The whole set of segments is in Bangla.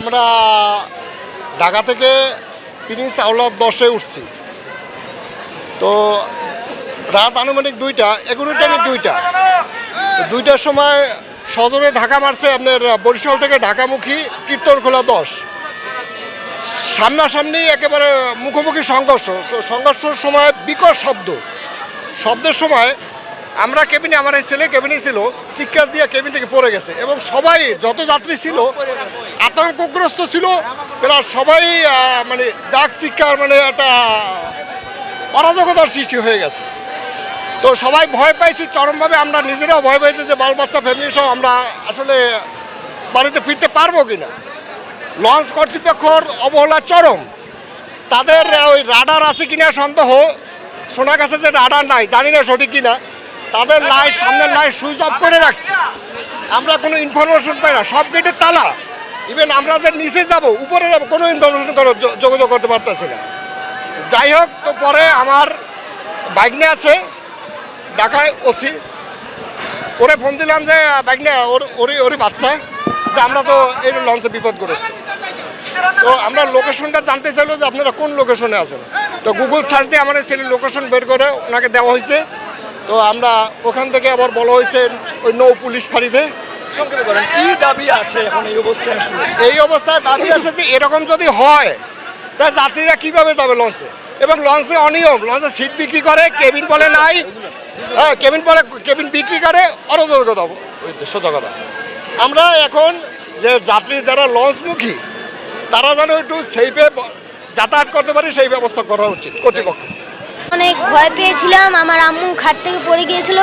আমরা ঢাকা থেকে প্রিন্স আউলাদ দশে উঠছি। তো রাত আনুমানিক দুইটা এগুলোর টাইমে দুইটা। দুইটার সময় সজোরে ঢাকা মারছে আপনার বরিশাল থেকে ঢাকামুখী, কীর্তনখোলা দশ। সামনাসামনি একেবারে মুখোমুখি সংঘর্ষ, সংঘর্ষের সময় বিকট শব্দ। শব্দের সময় আমরা কেবিনে, আমার এই ছেলে কেবিনে ছিল, চিৎকার দিয়ে কেবিন থেকে পড়ে গেছে। এবং সবাই, যত যাত্রী ছিল, আতঙ্কগ্রস্ত ছিল প্লাস সবাই মানে ডাক চিৎকার মানে একটা অরাজকতার সৃষ্টি হয়ে গেছে। তো সবাই ভয় পাইছি, চরমভাবে আমরা নিজেরাও ভয় পাইছি যে বাল বাচ্চা ফ্যামিলি সহ আমরা আসলে বাড়িতে ফিরতে পারব কি না লঞ্চ কর্তৃপক্ষর অবহেলা চরম। তাদের ওই রাডার আছে কিনা সন্দেহ, শোনা গেছে যে রাডার নাই, জানি না সঠিক কিনা। তাদের লাইট সামনের লাইট সুইচ অফ করে রাখছে। আমরা কোনো ইনফরমেশন পাই না, সব গেটের তালা। ইভেন আমরা যে নিচে যাব, উপরে যাব, কোনো ইনফরমেশন করে যোগাযোগ করতে পারতেছি না। যাই হোক, তো পরে আমার বাইক নিয়ে আছে, ঢাকায় ওসি। ওরে ফোন দিলাম যে বাইক নিয়ে, ওর, ওরই ওরই বাচ্চা। যে আমরা তো এই লঞ্চে বিপদ বিপদগ্রস্ত। তো আমরা লোকেশনটা জানতে চাইলো যে আপনারা কোন লোকেশনে আছেন। তো গুগল সার্চ দিয়ে আমার ছেলে লোকেশন বের করে ওনাকে দেওয়া হয়েছে। তো আমরা ওখান থেকে আবার বলা হয়েছে ওই নৌ পুলিশ ফাঁড়িতে। সংক্ষেপে দাবি আছে এখন এই অবস্থায় দাবি আছে যে এরকম যদি হয় তা যাত্রীরা কীভাবে যাবে লঞ্চে? এবং লঞ্চে অনিয়ম লঞ্চে সিট বিক্রি করে কেবিন বলে নাই। হ্যাঁ কেবিন বলে কেবিন বিক্রি করে অরাজকতা সোজা কথা। আমরা এখন যে যাত্রী যারা লঞ্চমুখী তারা যেন একটু সেইভে যাতায়াত করতে পারে সেই ব্যবস্থা করা উচিত কর্তৃপক্ষ ভয় পেয়েছিলাম আমার আম্মু খাট থেকে পড়ে গিয়েছিল।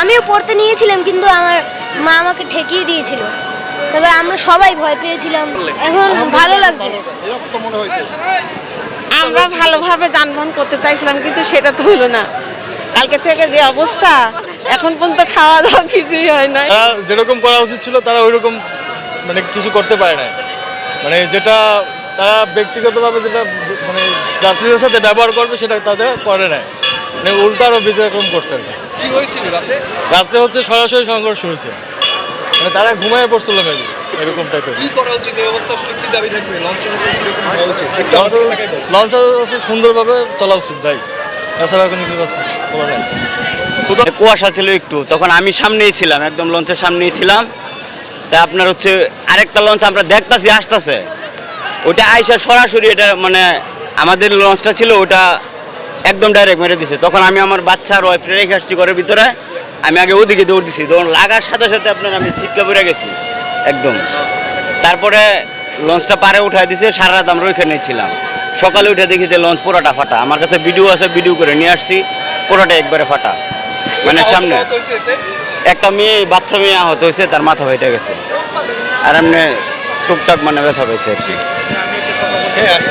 আমিও পড়তে নিয়েছিলাম কিন্তু আমার মা আমাকে ঠেকিয়ে দিয়েছিল। তবে আমরা সবাই ভয় পেয়েছিলাম। এখন ভালো লাগছে। মনে আমরা ভালোভাবে যানবাহন করতে চাইছিলাম কিন্তু সেটা তো হলো না। কালকে থেকে যে অবস্থা এখন পর্যন্ত খাওয়া দাওয়া কিছুই হয় না তারা যেরকম করা উচিত ছিল তারা ওইরকম মানে কিছু করতে পারে না মানে যেটা তারা ব্যক্তিগতভাবে যেটা মানে যাত্রীদের সাথে ব্যবহার করবে সেটা তাদের করে না মানে উল্টা আরও ব্যতিক্রম কি। কি হয়েছিল রাতে? রাত্রে হচ্ছে সরাসরি সংঘর্ষ হয়েছে। মানে তারা ঘুমায় পড়ছিল মেবি এরকম টাইপের কি করা উচিত? এই অবস্থা আসলে কি দাবি থাকবে? এলাকায় বল। লঞ্চ সুন্দরভাবে চলা উচিত ভাই। এছাড়া কোনো কিছু নাই কুয়াশা ছিল একটু তখন আমি সামনেই ছিলাম একদম লঞ্চের সামনেই ছিলাম। তা আপনার হচ্ছে আরেকটা লঞ্চ আমরা দেখতাছি আসতেছে। ওটা আইসা সরাসরি এটা মানে আমাদের লঞ্চটা ছিল ওটা একদম ডাইরেক্ট মেরে দিছে। তখন আমি আমার বাচ্চার ওয়াইফ রেখে আসছি ঘরের ভিতরে। আমি আগে ওদিকে দৌড় দিছি তখন লাগার সাথে সাথে আপনার আমি ছিটকা পড়ে গেছি। একদম। তারপরে লঞ্চটা পারে উঠাই দিছে সারা রাত আমরা ওইখানে ছিলাম। সকালে উঠে দেখি যে লঞ্চ পুরোটা ফাটা। আমার কাছে ভিডিও আছে ভিডিও করে নিয়ে আসছি পুরোটা একবারে ফাটা। মানে সামনে? একটা মেয়ে বাচ্চা মেয়ে আহত হয়েছে তার মাথা ফেটে গেছে। আর এমনি টুকটাক মানে ব্যথা পেয়েছে আর কি। হ্যাঁ